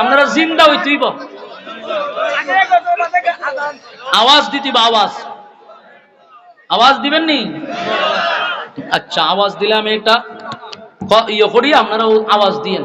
আপনারা জিন্দা হইতেইব আওয়াজ দিতিব আওয়াজ। আওয়াজ দিবেন নি? আচ্ছা আওয়াজ দিলাম এটা। ইয়ে করি আপনারা আওয়াজ দিয়েন।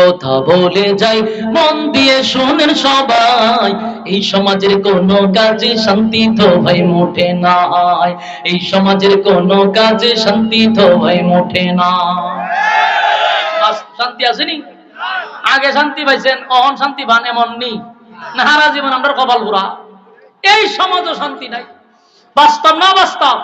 কথা বলে যাই। মন দিয়ে শোনেন সবাই, এই সমাজের কোনো কাজে শান্তি তো ভাই মোটে নাই। এই সমাজের কোনো কাজে শান্তি তো ভাই মোটে না শান্তি আসেনি? আগে শান্তি পাইছেন, অহন শান্তি পান এমন নি? নাহারা জীবন আমরা কপাল পুরা এই সমাজও শান্তি নাই। বাস্তব না বাস্তব?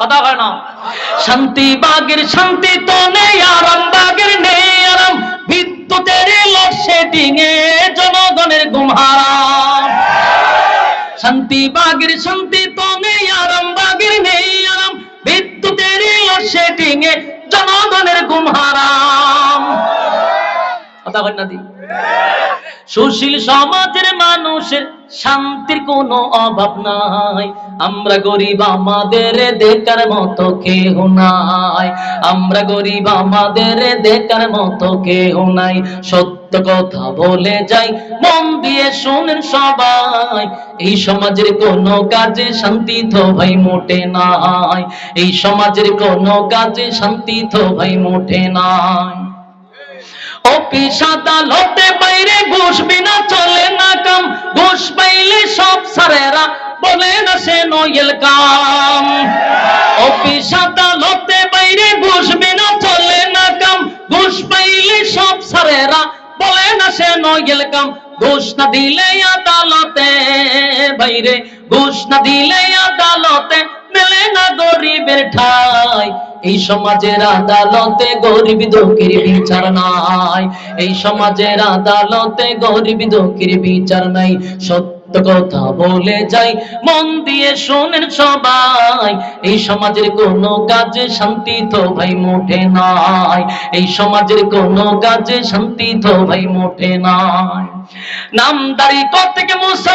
কথা হয় না। শান্তি বাগের শান্তি তো নেই আরাম বাগের নেই। বিদ্যুতের লোডশেডিং এ জনগণের গুমহারা। শান্তি বাগের শান্তি তো নেই আরাম বাগের নেই আরাম। লোডশেডিং এ জনগণের কথা দি। সুশীল সমাজের মানুষের শান্তির কোনো অভাব নাই। আমরা গরিব আমাদের দেখার মতো কেহ নাই। আমরা গরিব আমাদের দেখার মতো কেহ নাই। সত্য কথা বলে যাই, মন দিয়ে শোনেন সবাই। এই সমাজের কোনো কাজে শান্তি তো ভাই মোটে নাই। এই সমাজের কোনো কাজে শান্তি তো ভাই মোটে নাই। অফিস আদালতে বাইরে ঘুষ বিনা চলে না ঘুষ পাইলে সব সারেরা বলে না সে নয়েল কাম। অফিস আদালতে বাইরে ঘুষ বিনা চলে না কাম। ঘুষ পাইলে সব সারেরা বলে না সে নয়েল কাম। ঘুষ না দিলে আদালতে বাইরে, ঘুষ না দিলে আদালতে মেলে না গরিবের ঠাই। এই সমাজের আদালতে গরিব দুঃখীর বিচার নাই। এই সমাজের আদালতে গরিব দুঃখীর বিচার নাই। সত্য কথা বলে যাই, মন দিয়ে শোনেন সবাই, এই সমাজের কোনো কাজে শান্তি তো ভাই মোটে নাই। এই সমাজের কোনো কাজে শান্তি তো ভাই মোটে নাই। নামদারি কত থেকে মুসলমান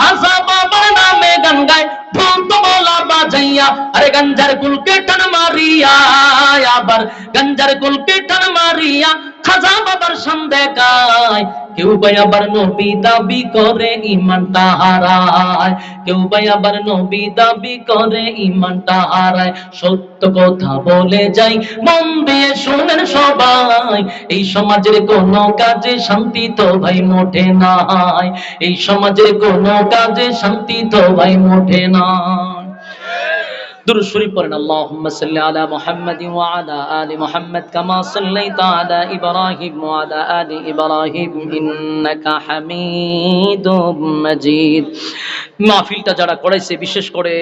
हंसाबा बरना में गंगाए धूम तो बोला बाजैया, अरे गंजर गुल के ठन मारिया याबर गंजर गुल के ठन मारिया खजा बाबर সন্দেকায় কেউ নবী দাবি করে ইমানটা হারায় কেউ নবী দাবি করে ইমানটা হারায় সত্য কথা বলে যাই, মন দিয়ে শোনেন সবাই। এই সমাজের কোনো কাজে শান্তি তো ভাই মোটে নাই। এই সমাজের কোনো কাজে শান্তি তো ভাই মোটে নাই। দুরুদ শরীফ পড়েন, আল্লাহুম্মা সাল্লি আলা মুহাম্মাদিন ওয়া আলা আলি মুহাম্মাদ কামা সাল্লাইতা আলা ইব্রাহিম ওয়া আলা আলি ইব্রাহিম ইন্নাকা হামিদুম মাজিদ। মাহফিলটা যারা করেছে, বিশেষ করে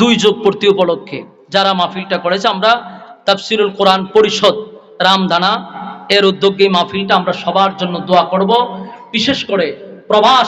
দুই যোগ পূর্তি উপলক্ষে যারা মাহফিলটা করেছে, আমরা তাফসিরুল কোরআন পরিষদ রামদানা এর উদ্যোগে মাহফিলটা আমরা সবার জন্য দোয়া করব। বিশেষ করে প্রবাস